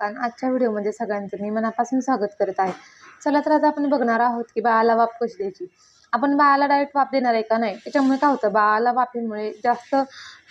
कारण आजच्या व्हिडिओमध्ये सगळ्यांचं मी मनापासून स्वागत करत आहे. चला तर आज आपण बघणार आहोत की बाळाला वाफ कशी द्यायची? आपण बाळाला डायरेक्ट वाफ देणार आहे का नाही? त्याच्यामुळे काय होतं? बाळाला वाफेमुळे जास्त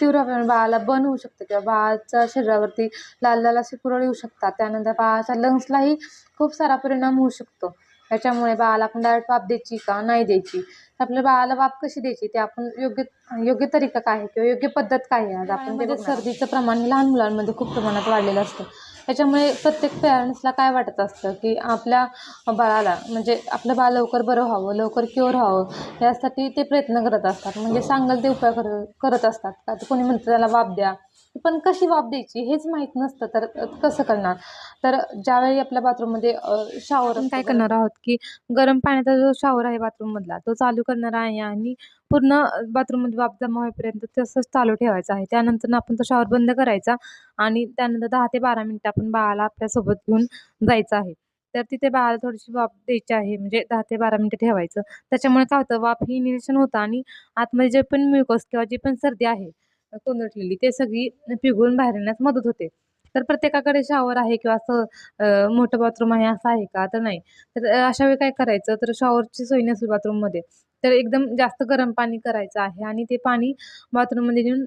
तीव्र बाळाला बन होऊ शकतं किंवा बाळाच्या शरीरावरती लाल लाल असे पुरळ येऊ शकतात. त्यानंतर बाळाच्या लंग्सलाही खूप सारा परिणाम होऊ शकतो. त्याच्यामुळे बाळाला आपण डायरेक्ट वाफ द्यायची का नाही द्यायची? तर आपल्या बाळाला वाफ कशी द्यायची ते आपण योग्य योग्य तरीका काय आहे किंवा योग्य पद्धत काय आहे? आज आपण सर्दीचं प्रमाण लहान मुलांमध्ये खूप प्रमाणात वाढलेलं असतं. त्याच्यामुळे प्रत्येक पॅरेंट्सला काय वाटत असतं की आपल्या बाळाला म्हणजे आपलं बाळ लवकर बरं व्हावं लवकर क्युअर व्हावं यासाठी ते प्रयत्न करत असतात. म्हणजे सांगाल ते उपाय कर करत असतात. का तर कोणी म्हणतं त्याला वाफ द्या. पण कशी वाफ द्यायची हेच माहीत नसतं तर कसं करणार? तर ज्यावेळी आपल्या बाथरूममध्ये शॉवर काय करणार आहोत की गरम पाण्याचा जो शॉवर आहे बाथरूममधला तो चालू करणार आहे आणि पूर्ण बाथरूममध्ये वाफ जमा होईपर्यंत तसंच चालू ठेवायचं आहे. त्यानंतर आपण तो शॉवर बंद करायचा आणि त्यानंतर दहा ते बारा मिनटं आपण बाळाला आपल्यासोबत घेऊन जायचं आहे. तर तिथे बाळाला थोडीशी वाफ द्यायची आहे म्हणजे दहा ते बारा मिनटं ठेवायचं. त्याच्यामुळे काय होतं वाफ ही निरीक्षण होतं आणि आतमध्ये जे पण म्युकस किंवा जी पण सर्दी आहे कोंदटलेली. ते सगळी पिघळून बाहेर येण्यास मदत होते. तर प्रत्येकाकडे शॉवर आहे किंवा असं मोठं बाथरूम आहे असं आहे का? तर नाही. तर अशा वेळी काय करायचं? तर शॉवरची सोय नसेल बाथरूममध्ये तर एकदम जास्त गरम पाणी करायचं आहे आणि ते पाणी बाथरूममध्ये नेऊन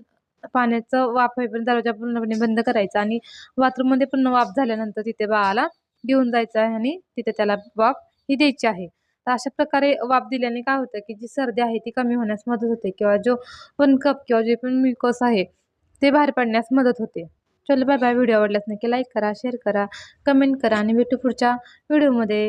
पाण्याचं वाफ होईपर्यंत दरवाजा पूर्णपणे बंद करायचा आणि बाथरूममध्ये पूर्ण वाफ झाल्यानंतर तिथे बाळाला घेऊन जायचं आहे आणि तिथे त्याला वाफ ही द्यायची आहे. तर अशा प्रकारे वाफ दिल्याने काय होतं की जी सर्दी आहे ती कमी होण्यास मदत होते किंवा जो पण कप किंवा जे पण म्युकस आहे ते बाहेर पडण्यास मदत होते. चलो बाय बाय व्हिडिओ आवडल्यास नक्की लाईक करा शेअर करा कमेंट करा आणि भेटू पुढच्या व्हिडिओमध्ये